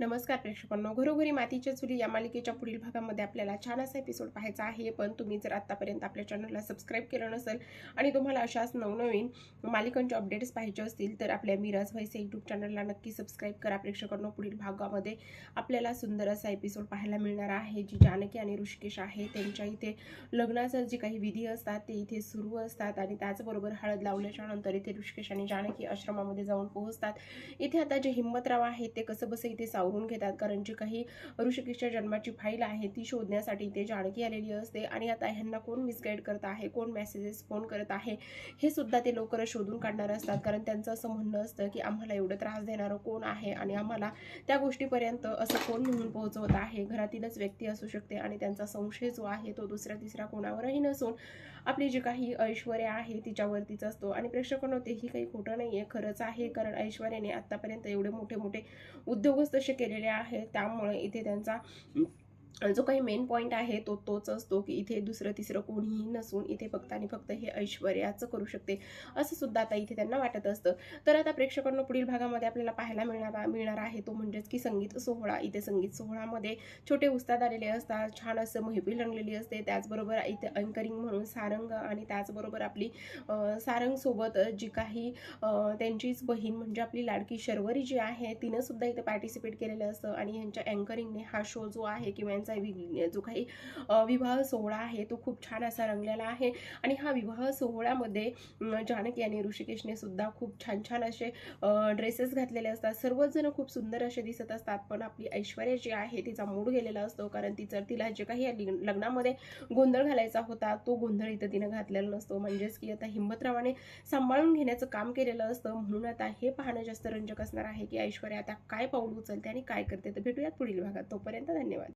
नमस्कार प्रेक्षकांनो घरोघरी मातीच्या चुली या मालिकेच्या पुढील भागामध्ये आपल्याला छान असा एपिसोड पाहायचा आहे. पण तुम्ही जर आत्तापर्यंत आपल्या चॅनलला सबस्क्राईब केलं नसेल आणि तुम्हाला अशाच नवनवीन मालिकांचे अपडेट्स पाहिजे असतील तर आपल्या मिराज व्हायचे यूट्यूब चॅनलला नक्की सबस्क्राईब करा. प्रेक्षकांनो पुढील भागामध्ये आपल्याला सुंदर असा एपिसोड पाहायला मिळणार आहे जी जानकी आणि ऋषिकेश आहे. त्यांच्या इथे लग्नाचं जे काही विधी असतात ते इथे सुरू असतात आणि त्याचबरोबर हळद लावल्याच्या नंतर इथे ऋषिकेश आणि जानकी आश्रमामध्ये जाऊन पोहोचतात. इथे आता जे हिंमतराव आहे ते कसं बसं इथे सावरून घेतात. कारण जी काही ऋषिकेशच्या जन्माची फाईल आहे ती शोधण्यासाठी ते जानकी आलेली असते. आणि आता ह्यांना कोण मिसगाईड करत आहे? कोण मेसेजेस फोन करत आहे? हे सुद्धा ते लवकरच शोधून काढणार असतात. कारण त्यांचं असं म्हणणं असतं की आम्हाला एवढं त्रास देणारं कोण आहे? आणि आम्हाला त्या गोष्टीपर्यंत असं कोण म्हणून पोहोचवत आहे? घरातीलच व्यक्ती असू शकते आणि त्यांचा संशय जो आहे तो दुसऱ्या तिसऱ्या कोणावरही नसून आपली जी काही ऐश्वर्या आहे तिच्यावरतीच असतो. आणि प्रेक्षकांना तेही काही खोटं नाही आहे खरंच आहे. कारण ऐश्वर्याने आत्तापर्यंत एवढे मोठे मोठे उद्योगच तसे केलेले आहे. त्यामुळे इथे त्यांचा जो काही मेन पॉईंट आहे तो तोच असतो की इथे दुसरं तिसरं कोणीही नसून इथे फक्त आणि फक्त हे ऐश्वर्याचं करू शकते. असं सुद्धा आता इथे त्यांना वाटत असतं. तर आता प्रेक्षकांना पुढील भागामध्ये आपल्याला पाहायला मिळणार मिळणार आहे तो म्हणजेच की संगीत सोहळा. इथे संगीत सोहळामध्ये छोटे उस्ताद आलेले असतात छान असं महफिल रंगलेली असते. त्याचबरोबर इथे अँकरिंग म्हणून सारंग आणि त्याचबरोबर आपली सारंगसोबत जी काही त्यांचीच बहीण म्हणजे आपली लाडकी शर्वरी जी आहे तिनं सुद्धा इथे पार्टिसिपेट केलेलं असतं. आणि ह्यांच्या अँकरिंगने हा शो जो आहे किंवा यांचा वि- जो काही विवाह सोहळा आहे तो खूप छान असा रंगलेला आहे. आणि हा विवाह सोहळ्यामध्ये जानक जानकी ऋषिकेशने सुद्धा खूप छान छान असे ड्रेसेस घातलेले असतात. सर्वजण खूप सुंदर असे दिसत असतात. पण आपली ऐश्वर्या जी आहे तिचा मूड गेलेला असतो. कारण तिचं तिला जे काही लग्नामध्ये गोंधळ घालायचा होता तो गोंधळ इथं तिनं घातलेला नसतो. म्हणजेच की आता हिंमतरावाने सांभाळून घेण्याचं काम केलेलं असतं. म्हणून आता हे पाहणं जास्त रंजक असणार आहे की ऐश्वर्या आता काय पाऊल उचलते आणि काय करते. तर भेटूयात पुढील भागात. तोपर्यंत धन्यवाद.